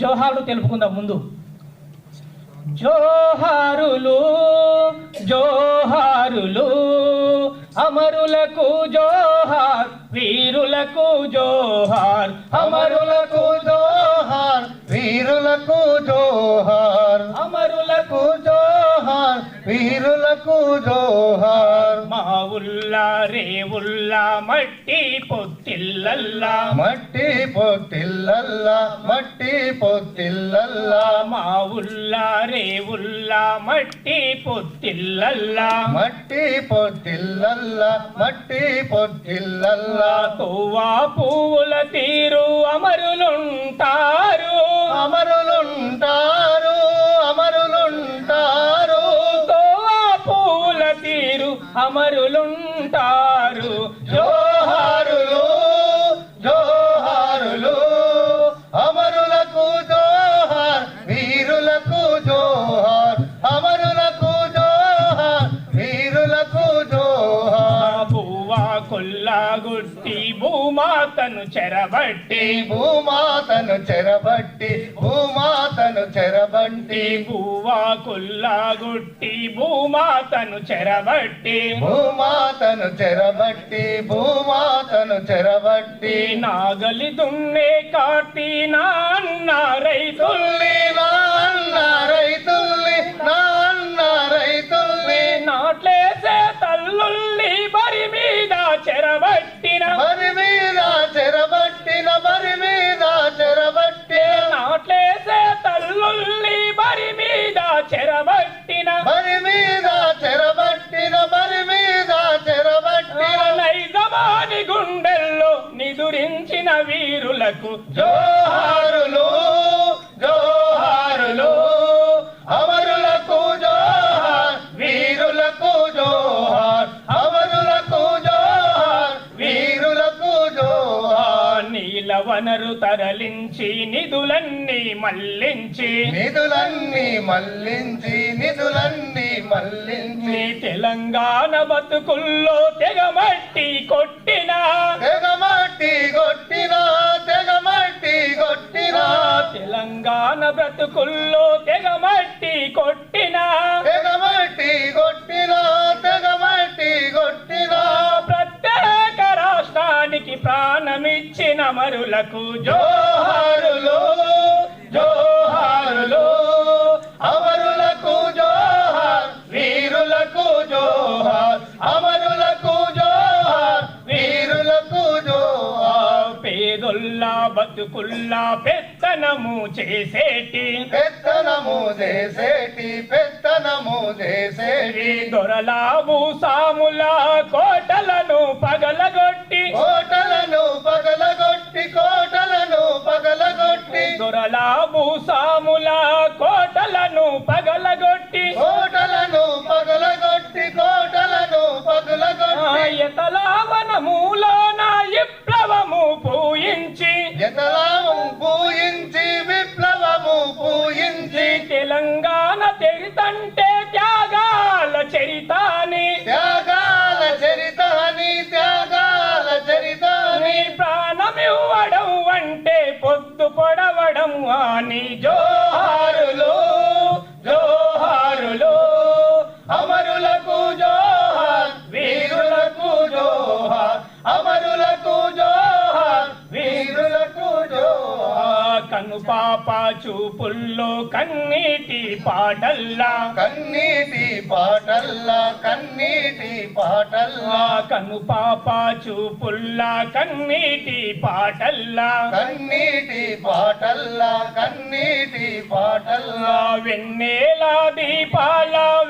జోహార్లు తెలుపుకుందాం ముందు. జోహారులు జోహారులు అమరులకు జోహార్ వీరులకు జోహార్ అమరులకు జోహార్ వీరులకు జోహార్ అమరులకు జోహార్ వీరులకు జోహార్. మా ఉల్లా రేవుల్లా మట్టి పొత్తిల్లల్లా మట్టి పొత్తిల్లల్లా మట్టి పొత్తిల్లల్లా మా ఉల్లా రేవుల్లా మట్టి పొత్తిల్లల్లా మట్టి పొత్తిల్లల్లా మట్టి పొత్తిల్లల్లా తోవా పువ్వుల తీరు అమరులుంటారు. అమరులుంటారు అమరులుంటారు. తోవా పువ్వుల తీరు అమరులుంటారు. జోహారులు భూమాతను చెరబట్టి. భూమాతను చెరబట్టి భూమాతను చెరబట్టి. పువ్వా కొల్లాగుట్టి భూమాతను చెరబట్టి. భూమాతను చెరబట్టి భూమాతను చెరబట్టి. నాగలి దున్నే కాటి నాన్న రైతుల్ని వీరులకు జోహారులు జోహారులు. అమరులకు జోహార్ వీరులకు జోహార్. అమరులకు జోహార్ వీరులకు జోహార్. నీల వనరు తరలించి నిధులన్నీ మళ్ళించి నిధులన్నీ మల్లించి నిధులన్నీ మల్లించి తెలంగాణ బతుకుల్లో తెగమట్టి కొట్టిన తెగమట్టి తెలంగాణ బ్రతుకుల్లో తెగమట్టి కొట్టిన. తెగమట్టి కొట్టిన తెగమట్టి కొట్టిన. ప్రత్యేక రాష్ట్రానికి ప్రాణమిచ్చిన మరులకు జోహారులు బతుకుల్లా పెత్తనము చేసేటి. పెత్తనము చేసేటి పెత్తనము చేసేటి. దొరలా భూసాముల కోటలను పగలగొట్టి. కోటలను పగలగొట్టి కోటలను పగలగొట్టి. దొరలా భూసాముల కోటలను పగలగొట్టి. కోటలను పగలగొట్టి కోటలను పగలగొట్టి. ఎతలావన తెరితంటే త్యాగాల చరితాని. త్యాగాల చరితాని త్యాగాల చరితాని. ప్రాణమివ్వడం అంటే పొద్దు పొడవడం అని జోహారులు కను పాప చూపుల్లో కన్నీటి పాటల్లా. కన్నీటి పాటల్లా కన్నీటి పాటల్లా. కను పాప చూపుల్లా కన్నీటి పాటల్లా. కన్నీటి పాటల్లా కన్నీటి పాటల్లా. వెన్నెల దీపాల